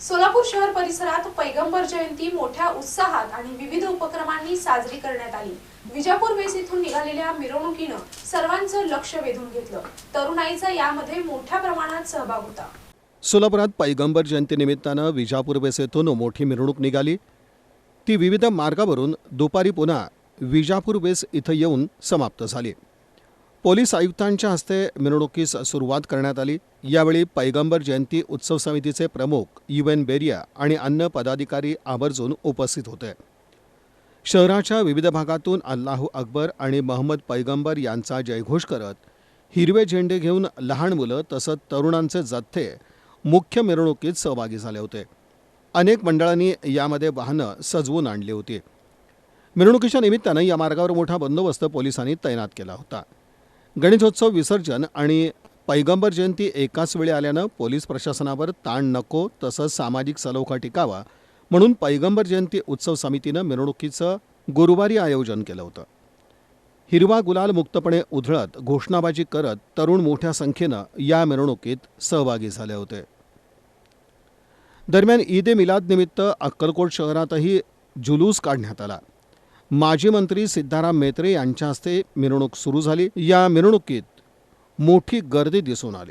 सोलापूर शहर परिसरात पैगंबर जयंती मोठ्या उत्साहात आणि विविध उपक्रमांनी साजरी करण्यात आली. विजापूर वेस इथून निघालेल्या मिरवणुकीनं सर्वांचं लक्ष वेधून घेतलं. तरुणाईचा यामध्ये मोठ्या प्रमाणात सहभाग होता. सोलापुरात पैगंबर जयंतीनिमित्तानं विजापूर वेस येथून मोठी मिरवणूक निघाली. ती विविध मार्गावरून दुपारी पुन्हा विजापूर वेस इथं येऊन समाप्त झाली. पोलीस आयुक्तांच्या हस्ते मिरवणुकीस सुरुवात करण्यात आली. यावेळी पैगंबर जयंती उत्सव समितीचे प्रमुख युएन बेरिया आणि अन्य पदाधिकारी आवर्जून उपस्थित होते. शहराच्या विविध भागातून अल्लाहू अकबर आणि महम्मद पैगंबर यांचा जयघोष करत हिरवे झेंडे घेऊन लहान मुलं तसंच तरुणांचे जथ्थे मुख्य मिरवणुकीत सहभागी झाले होते. अनेक मंडळांनी यामध्ये वाहनं सजवून आणली होती. मिरवणुकीच्या निमित्तानं या मार्गावर मोठा बंदोबस्त पोलिसांनी तैनात केला होता. गणेशोत्सव विसर्जन आणि पैगंबर जयंती एकाच वेळी आल्यानं पोलीस प्रशासनावर ताण नको तसंच सामाजिक सलोखा टिकावा म्हणून पैगंबर जयंती उत्सव समितीनं मिरवणुकीचं गुरुवारी आयोजन केलं होतं. हिरवा गुलाल मुक्तपणे उधळत घोषणाबाजी करत तरुण मोठ्या संख्येनं या मिरवणुकीत सहभागी झाले होते. दरम्यान ईद ए मिलाद निमित्त अक्कलकोट शहरातही जुलूस काढण्यात आला. माजी मंत्री सिद्धाराम मेत्रे यांच्या हस्ते मिरवणूक सुरू झाली. या मिरवणुकीत मोठी गर्दी दिसून आली.